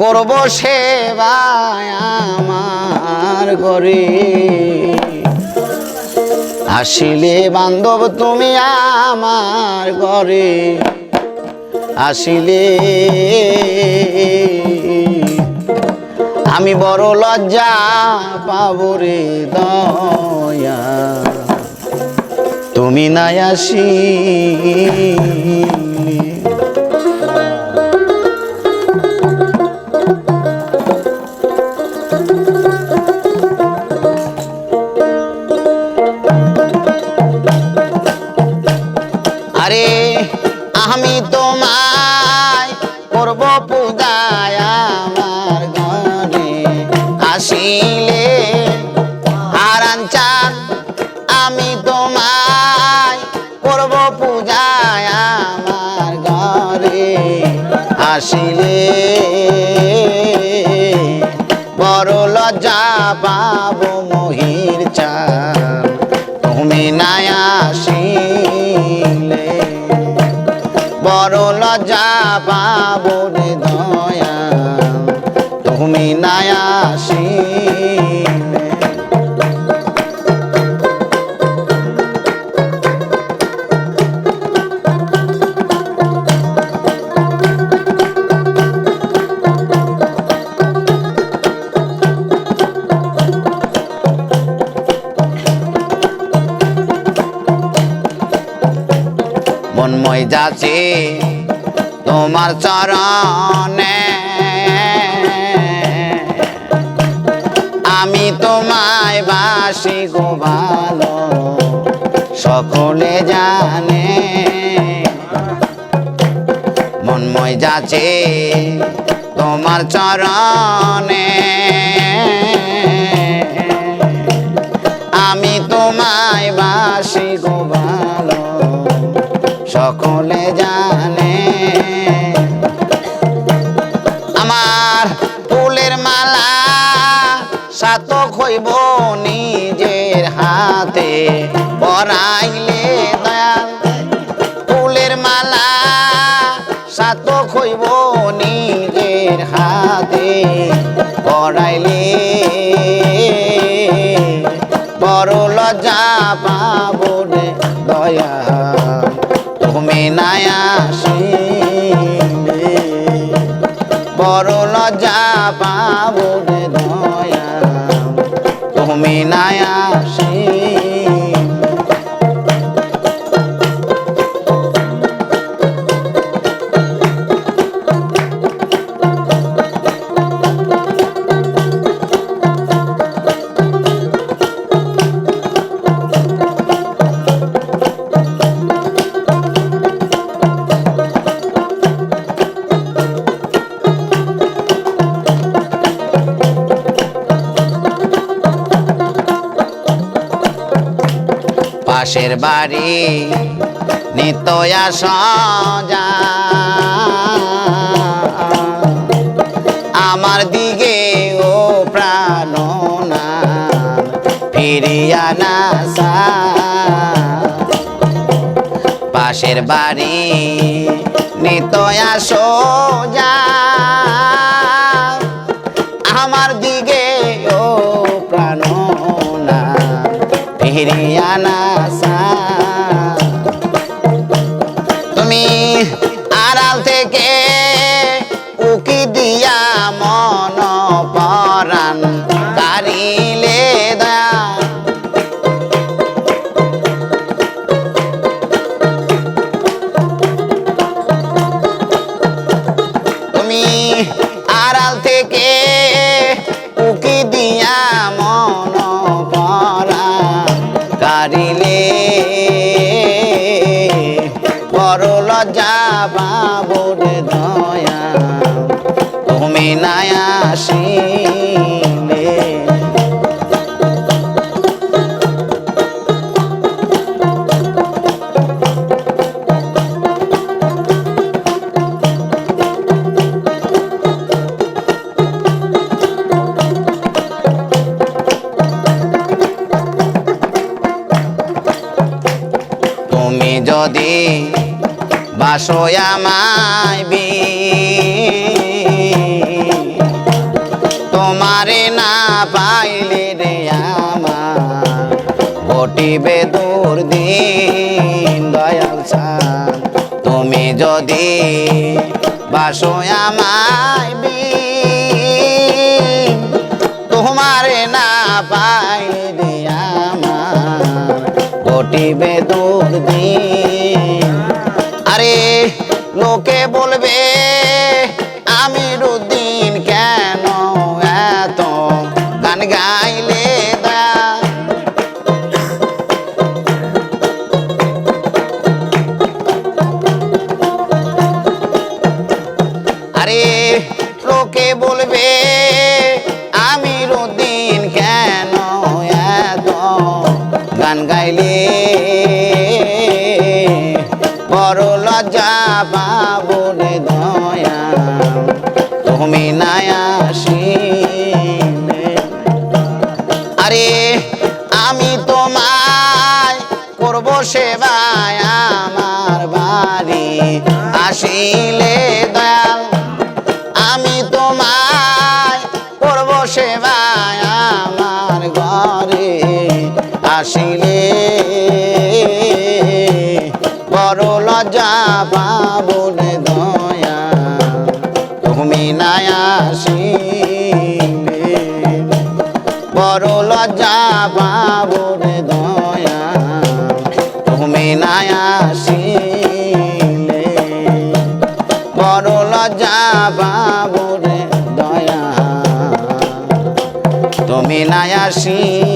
করব সেবায় আমার ঘরে। আসিলে বান্ধব, তুমি আমার ঘরে। আসিলে আমি বড় লজ্জা পাবো রে দয়া। তুমি নাই আসি আরে আমি তোমায় করব পূজায় আমার ঘরে। আসিলে চান আমি তোমায় করব পূজায় আমার ঘরে। আসিলে বড় লজ্জা পাবো যাচ্ছে তোমার চরণে। আমি তোমায় বাসি গো ভালো, সকলে জানে। মনময় যাচ্ছে তোমার চরণে। আমি তোমায় বাসি গো ভালো সকলে জানে। আমার ফুলের মালা সাত খইব নিজের হাতে। পরাইলে দয়াল, ফুলের মালা সাত খইব নিজের হাতে। পরাইলে বড় লজ্জা পাবো দয়া তুমি নাই আসিলে। বড় লজ্জা পাবো রে। পাশের বাড়ি, নিতয়া সজা। আমার দিকে ও প্রাণনা ফিরিয়া না পাশের বাড়ি, নিতয়া সোজা। আমার দিকে ও প্রাণনা ফিরিয়া না তুমি আড়াল থেকে উকি দিয়া মন পরাণ কারিলে দয়া তুমি আড়াল থেকে বাসয় আমায় বি তোমারে না পাইলে রে আমার ঘটিবে দুর্দিন দয়াল চাঁদ তুমি যদি বাসো আমায় বিন, তোমারে না পাইলে রে আমার ঘটিবে দুর্দিন আরে লোকে বলবে আমি তোমায় করব সেবায় আমার বাড়ি আসিলে দয়াল, আমি তোমায় করব সেবায় আমার ঘরে। আসিলে বড় লজ্জা পাবো রে দয়া, তুমি নাই আসিলে। বড় লজ্জা বাবুর দয়া। তুমি নাই আসিলে। বড় লজ্জা বাবুর দয়া। তুমি নাই আসিলে।